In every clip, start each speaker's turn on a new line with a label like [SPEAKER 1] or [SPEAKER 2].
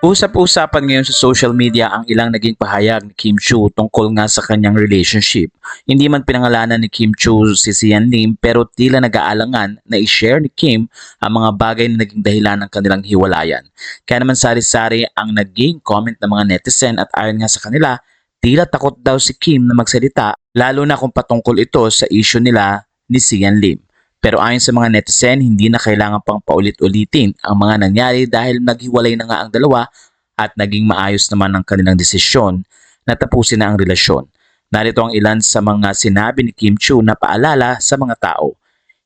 [SPEAKER 1] Usap-usapan ngayon sa social media ang ilang naging pahayag ni Kim Chu tungkol nga sa kanyang relationship. Hindi man pinangalanan ni Kim Chu si Sian Lim pero tila nag-aalangan na i-share ni Kim ang mga bagay na naging dahilan ng kanilang hiwalayan. Kaya naman sari-sari ang naging comment ng mga netizen at ayon nga sa kanila, tila takot daw si Kim na magsalita lalo na kung patungkol ito sa issue nila ni Sian Lim. Pero ayon sa mga netizen, hindi na kailangan pang paulit-ulitin ang mga nangyari dahil naghiwalay na nga ang dalawa at naging maayos naman ang kanilang desisyon na tapusin na ang relasyon. Narito ang ilan sa mga sinabi ni Kim Chu na paalala sa mga tao.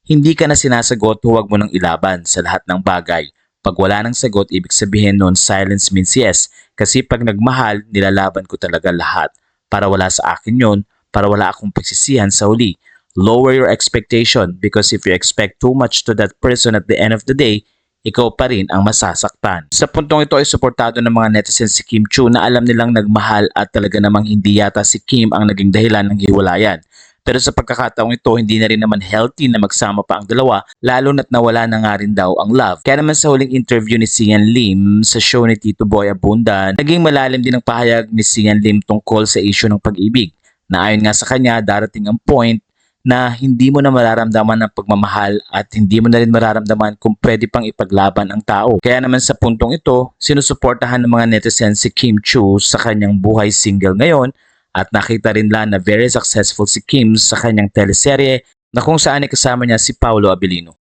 [SPEAKER 1] Hindi ka na sinasagot, huwag mo nang ilaban sa lahat ng bagay. Pag wala ng sagot, ibig sabihin nun silence means yes. Kasi pag nagmahal, nilalaban ko talaga lahat. Para wala sa akin yon, para wala akong pagsisihan sa huli. Lower your expectation because if you expect too much to that person at the end of the day, ikaw pa rin ang masasaktan. Sa puntong ito ay suportado ng mga netizens si Kim Chu na alam nilang nagmahal at talaga namang hindi yata si Kim ang naging dahilan ng hiwalayan. Pero sa pagkakataong ito, hindi na rin naman healthy na magsama pa ang dalawa, lalo na't nawala na nga rin daw ang love. Kaya naman sa huling interview ni Sian Lim sa show ni Tito Boy Abundan, naging malalim din ang pahayag ni Sian Lim tungkol sa issue ng pag-ibig. Na ayon nga sa kanya, darating ang point na hindi mo na mararamdaman ang pagmamahal at hindi mo na rin mararamdaman kung pwede pang ipaglaban ang tao. Kaya naman sa puntong ito, sinusuportahan ng mga netizens si Kim Chu sa kanyang buhay single ngayon at nakita rin lang na very successful si Kim sa kanyang teleserye na kung saan ay kasama niya si Paolo Abilino.